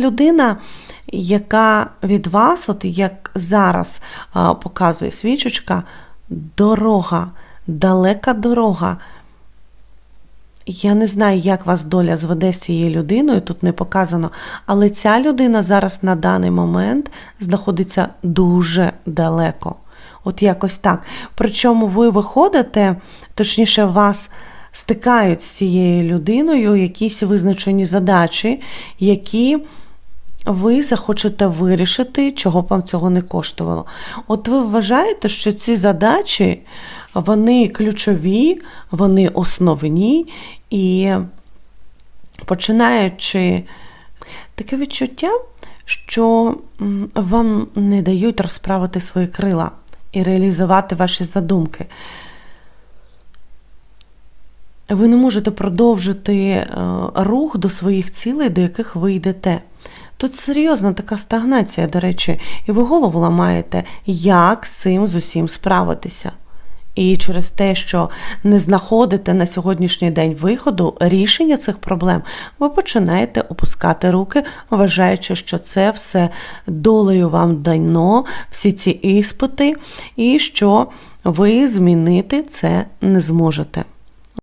людина, яка від вас, от як зараз показує свічечка, дорога, далека дорога. Я не знаю, як вас доля зведе з цією людиною, тут не показано, але ця людина зараз на даний момент знаходиться дуже далеко. От якось так. Причому ви виходите, точніше, вас стикають з цією людиною якісь визначені задачі, які ви захочете вирішити, чого б вам цього не коштувало. От ви вважаєте, що ці задачі вони ключові, вони основні, і починаючи таке відчуття, що вам не дають розправити свої крила і реалізувати ваші задумки. Ви не можете продовжити е, рух до своїх цілей, до яких ви йдете. Тут серйозна така стагнація, до речі, і ви голову ламаєте, як з цим з усім справитися. І через те, що не знаходите на сьогоднішній день виходу, рішення цих проблем, ви починаєте опускати руки, вважаючи, що це все долею вам дано, всі ці іспити, і що ви змінити це не зможете.